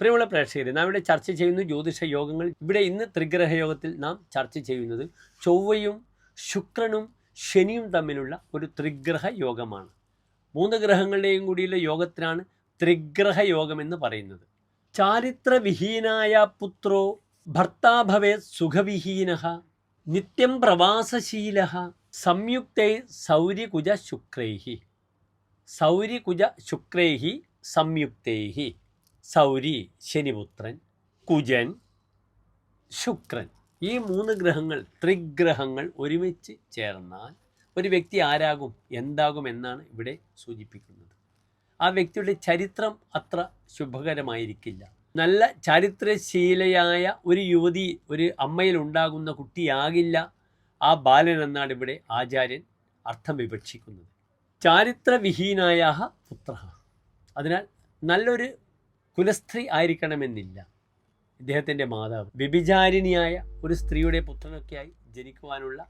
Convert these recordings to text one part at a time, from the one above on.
പ്രിയമുള്ള പ്രേക്ഷകരെ നാം ഇവിടെ ചർച്ച ചെയ്യുന്ന ജ്യോതിഷ യോഗങ്ങൾ ഇവിടെ ഇന്ന് ത്രിഗ്രഹ യോഗത്തിൽ നാം ചർച്ച ചെയ്യുന്നത് ചൊവ്വയും ശുക്രനും ശനിയും തമ്മിലുള്ള ഒരു ത്രിഗ്രഹ യോഗമാണ്. മൂന്ന് ഗ്രഹങ്ങളുടെയും കൂടിയുള്ള യോഗത്തിനാണ് ത്രിഗ്രഹ യോഗം എന്ന് പറയുന്നത്. ചാരിത്രവിഹീനായ പുത്രോ ഭർത്താഭവേ സുഖവിഹീന നിത്യം പ്രവാസശീല സംയുക്തൈ സൗര്യകുജ ശുക്രൈഹി സൗര്യകുജ ശുക്രൈഹി സംയുക്തൈഹി. സൗരി ശനിപുത്രൻ കുജൻ ശുക്രൻ. ഈ മൂന്ന് ഗ്രഹങ്ങൾ ത്രിഗ്രഹങ്ങൾ ഒരുമിച്ച് ചേർന്നാൽ ഒരു വ്യക്തി ആരാകും എന്താകും എന്നാണ് ഇവിടെ സൂചിപ്പിക്കുന്നത്. ആ വ്യക്തിയുടെ ചരിത്രം അത്ര ശുഭകരമായിരിക്കില്ല. നല്ല ചരിത്രശീലയായ ഒരു യുവതി ഒരു അമ്മയിൽ ഉണ്ടാകുന്ന കുട്ടിയാകില്ല ആ ബാലൻ എന്നാണ് ഇവിടെ ആചാര്യൻ അർത്ഥം വിവക്ഷിക്കുന്നത്. ചാരിത്രവിഹീനായ പുത്ര അതിനാൽ നല്ലൊരു കുലസ്ത്രീ ആയിരിക്കണമെന്നില്ല. ഇദ്ദേഹത്തിന്റെ മാതാവ് വ്യഭിചാരിണിയായ ഒരു സ്ത്രീയുടെ പുത്രനൊക്കെയായി ജനിക്കുവാനുള്ള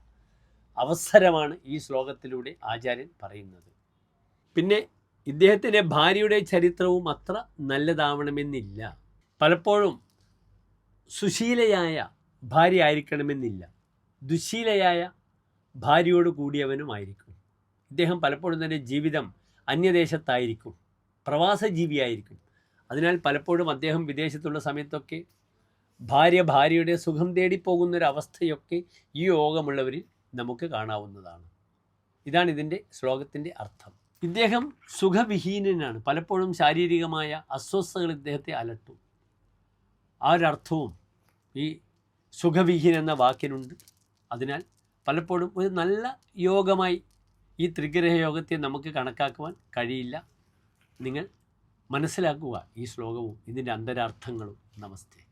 അവസരമാണ് ഈ ശ്ലോകത്തിലൂടെ ആചാര്യൻ പറയുന്നത്. പിന്നെ ഇദ്ദേഹത്തിന്റെ ഭാര്യയുടെ ചരിത്രവും അത്ര നല്ലതാവണമെന്നില്ല. പലപ്പോഴും സുശീലയായ ഭാര്യ ആയിരിക്കണമെന്നില്ല. ദുശീലയായ ഭാര്യയോട് കൂടിയവനുമായിരിക്കും ഇദ്ദേഹം പലപ്പോഴും തന്നെ ജീവിതം അന്യദേശത്തായിരിക്കും. പ്രവാസ ജീവിയായിരിക്കും അതിനാൽ പലപ്പോഴും അദ്ദേഹം വിദേശത്തുള്ള സമയത്തൊക്കെ ഭാര്യ ഭാര്യയുടെ സുഖം തേടിപ്പോകുന്നൊരവസ്ഥയൊക്കെ ഈ യോഗമുള്ളവരിൽ നമുക്ക് കാണാവുന്നതാണ്. ഇതാണ് ഇതിന്റെ ശ്ലോകത്തിന്റെ അർത്ഥം. ഇദ്ദേഹം സുഖവിഹീനനാണ്. പലപ്പോഴും ശാരീരികമായ അസ്വസ്ഥതകൾ ഇദ്ദേഹത്തെ അലട്ടും. ആ ഒരർത്ഥവും ഈ സുഖവിഹീൻ എന്ന വാക്കിനുണ്ട്. അതിനാൽ പലപ്പോഴും ഒരു നല്ല യോഗമായി ഈ ത്രിഗ്രഹ യോഗത്തെ നമുക്ക് കണക്കാക്കുവാൻ കഴിയില്ല. നിങ്ങൾ മനസ്സിലാക്കുക ഈ ശ്ലോകവും ഇതിന്റെ അന്തരാർത്ഥങ്ങളും. നമസ്തേ.